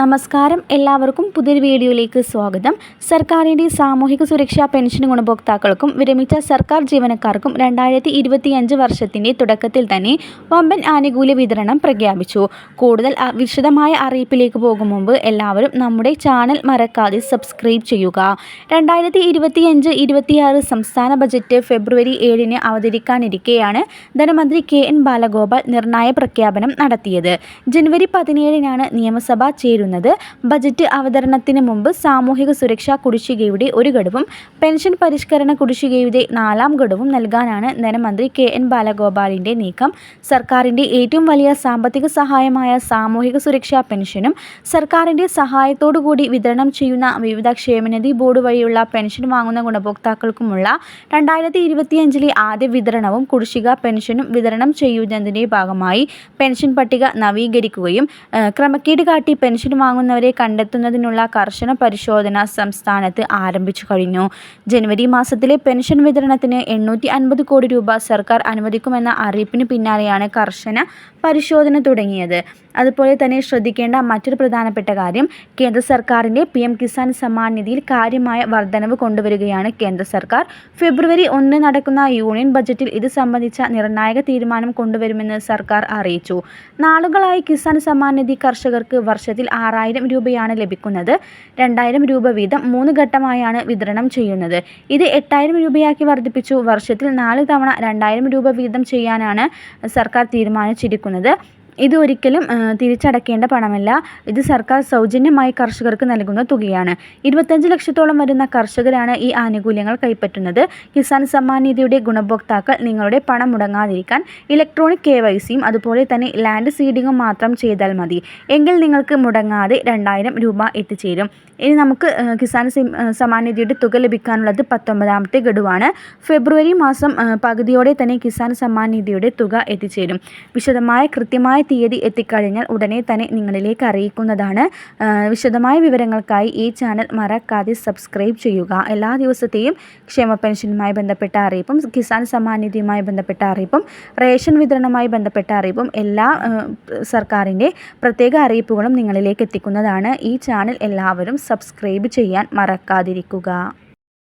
നമസ്കാരം. എല്ലാവർക്കും പുതിയൊരു വീഡിയോയിലേക്ക് സ്വാഗതം. സർക്കാരിന്റെ സാമൂഹിക സുരക്ഷാ പെൻഷൻ ഗുണഭോക്താക്കൾക്കും വിരമിച്ച സർക്കാർ ജീവനക്കാർക്കും രണ്ടായിരത്തി ഇരുപത്തിയഞ്ച് വർഷത്തിന്റെ തുടക്കത്തിൽ തന്നെ വമ്പൻ ആനുകൂല്യ വിതരണം പ്രഖ്യാപിച്ചു. കൂടുതൽ വിശദമായ അറിയിപ്പിലേക്ക് പോകും മുമ്പ് എല്ലാവരും നമ്മുടെ ചാനൽ മറക്കാതെ സബ്സ്ക്രൈബ് ചെയ്യുക. രണ്ടായിരത്തി ഇരുപത്തിയഞ്ച് ഇരുപത്തിയാറ് സംസ്ഥാന ബജറ്റ് ഫെബ്രുവരി ഏഴിന് അവതരിക്കാനിരിക്കെയാണ് ധനമന്ത്രി കെ എൻ ബാലഗോപാൽ നിർണായ പ്രഖ്യാപനം നടത്തിയത്. ജനുവരി പതിനേഴിനാണ് നിയമസഭ ചേരുന്നത്. ബജറ്റ് അവതരണത്തിന് മുമ്പ് സാമൂഹിക സുരക്ഷാ കുടിശ്ശികയുടെ ഒരു ഘടവും പെൻഷൻ പരിഷ്കരണ കുടിശ്ശികയുടെ നാലാം ഘടവും നൽകാനാണ് ധനമന്ത്രി കെ എൻ ബാലഗോപാലിന്റെ നീക്കം. സർക്കാരിന്റെ ഏറ്റവും വലിയ സാമ്പത്തിക സഹായമായ സാമൂഹിക സുരക്ഷാ പെൻഷനും സർക്കാരിന്റെ സഹായത്തോടുകൂടി വിതരണം ചെയ്യുന്ന വിവിധ ക്ഷേമനിധി ബോർഡ് വഴിയുള്ള പെൻഷൻ വാങ്ങുന്ന ഗുണഭോക്താക്കൾക്കുമുള്ള രണ്ടായിരത്തി ഇരുപത്തിയഞ്ചിലെ ആദ്യ വിതരണവും കുടിശ്ശിക പെൻഷനും വിതരണം ചെയ്യുന്നതിന്റെ ഭാഗമായി പെൻഷൻ പട്ടിക നവീകരിക്കുകയും ക്രമക്കേട് കാട്ടി പെൻഷൻ വാങ്ങുന്നവരെ കണ്ടെത്തുന്നതിനുള്ള കർശന പരിശോധന സംസ്ഥാനത്ത് ആരംഭിച്ചു കഴിഞ്ഞു. ജനുവരി മാസത്തിലെ പെൻഷൻ വിതരണത്തിന് എണ്ണൂറ്റി അൻപത് കോടി രൂപ സർക്കാർ അനുവദിക്കുമെന്ന അറിയിപ്പിന് പിന്നാലെയാണ് കർശന പരിശോധന തുടങ്ങിയത്. അതുപോലെ തന്നെ ശ്രദ്ധിക്കേണ്ട മറ്റൊരു പ്രധാനപ്പെട്ട കാര്യം കേന്ദ്ര സർക്കാരിന്റെ പി എം കിസാൻ സമ്മാൻ നിധിയിൽ കാര്യമായ വർധനവ് കൊണ്ടുവരികയാണ് കേന്ദ്ര സർക്കാർ. ഫെബ്രുവരി ഒന്ന് നടക്കുന്ന യൂണിയൻ ബജറ്റിൽ ഇത് സംബന്ധിച്ച നിർണായക തീരുമാനം കൊണ്ടുവരുമെന്ന് സർക്കാർ അറിയിച്ചു. നാളുകളായി കിസാൻ സമ്മാൻ നിധി കർഷകർക്ക് വർഷത്തിൽ ആറായിരം രൂപയാണ് ലഭിക്കുന്നത്. രണ്ടായിരം രൂപ വീതം മൂന്ന് ഘട്ടമായാണ് വിതരണം ചെയ്യുന്നത്. ഇത് എട്ടായിരം രൂപയാക്കി വർദ്ധിപ്പിച്ചു. വർഷത്തിൽ നാല് തവണ രണ്ടായിരം രൂപ വീതം ചെയ്യാനാണ് സർക്കാർ തീരുമാനിച്ചിരിക്കുന്നത്. ഇത് ഒരിക്കലും തിരിച്ചടക്കേണ്ട പണമല്ല. ഇത് സർക്കാർ സൗജന്യമായി കർഷകർക്ക് നൽകുന്ന തുകയാണ്. ഇരുപത്തഞ്ച് ലക്ഷത്തോളം വരുന്ന കർഷകരാണ് ഈ ആനുകൂല്യങ്ങൾ കൈപ്പറ്റുന്നത്. കിസാൻ സമ്മാൻ നിധിയുടെ ഗുണഭോക്താക്കൾ നിങ്ങളുടെ പണം മുടങ്ങാതിരിക്കാൻ ഇലക്ട്രോണിക് കെ അതുപോലെ തന്നെ ലാൻഡ് സീഡിങ്ങും മാത്രം ചെയ്താൽ മതി. എങ്കിൽ നിങ്ങൾക്ക് മുടങ്ങാതെ രണ്ടായിരം രൂപ എത്തിച്ചേരും. ഇനി നമുക്ക് കിസാൻ സമ്മാൻ നിധിയുടെ തുക ലഭിക്കാനുള്ളത് പത്തൊമ്പതാമത്തെ ഗഡുവാണ്. ഫെബ്രുവരി മാസം പകുതിയോടെ തന്നെ കിസാൻ സമ്മാൻ നിധിയുടെ തുക എത്തിച്ചേരും. വിശദമായ കൃത്യമായ തീയതി എത്തിക്കഴിഞ്ഞാൽ ഉടനെ തന്നെ നിങ്ങളിലേക്ക് അറിയിക്കുന്നതാണ്. വിശദമായ വിവരങ്ങൾക്കായി ഈ ചാനൽ മറക്കാതെ സബ്സ്ക്രൈബ് ചെയ്യുക. എല്ലാ ദിവസത്തെയും ക്ഷേമ പെൻഷനുമായി ബന്ധപ്പെട്ട അറിയിപ്പും കിസാൻ സമ്മാൻ നിധിയുമായി ബന്ധപ്പെട്ട അറിയിപ്പും റേഷൻ വിതരണവുമായി ബന്ധപ്പെട്ട അറിയിപ്പും എല്ലാ സർക്കാരിന്റെ പ്രത്യേക അറിയിപ്പുകളും നിങ്ങളിലേക്ക് എത്തിക്കുന്നതാണ്. ഈ ചാനൽ എല്ലാവരും സബ്സ്ക്രൈബ് ചെയ്യാൻ മറക്കാതിരിക്കുക.